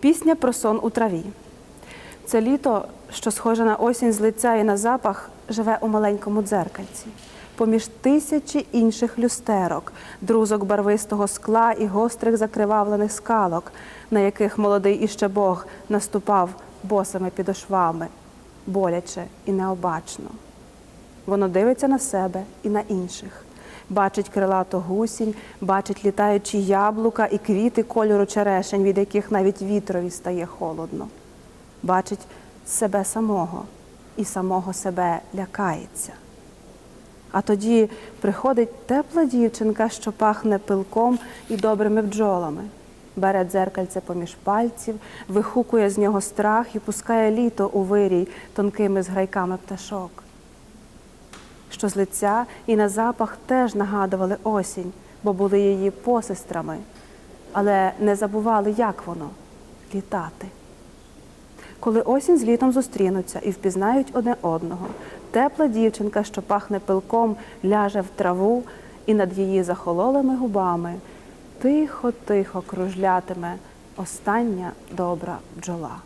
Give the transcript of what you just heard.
Пісня про сон у траві. Це літо, що схоже на осінь з лиця і на запах, живе у маленькому дзеркальці. Поміж тисячі інших люстерок, друзок барвистого скла і гострих закривавлених скалок, на яких молодий іще Бог наступав босими підошвами, боляче і необачно. Воно дивиться на себе і на інших. Бачить крилату гусінь, бачить літаючі яблука і квіти кольору черешень, від яких навіть вітрові стає холодно. Бачить себе самого і самого себе лякається. А тоді приходить тепла дівчинка, що пахне пилком і добрими бджолами. Бере дзеркальце поміж пальців, вихукує з нього страх і пускає літо у вирій тонкими зграйками пташок що з лиця і на запах теж нагадували осінь, бо були її посестрами, але не забували, як воно літати. Коли осінь з літом зустрінуться і впізнають одне одного, тепла дівчинка, що пахне пилком, ляже в траву, і над її захололими губами тихо-тихо кружлятиме остання добра бджола.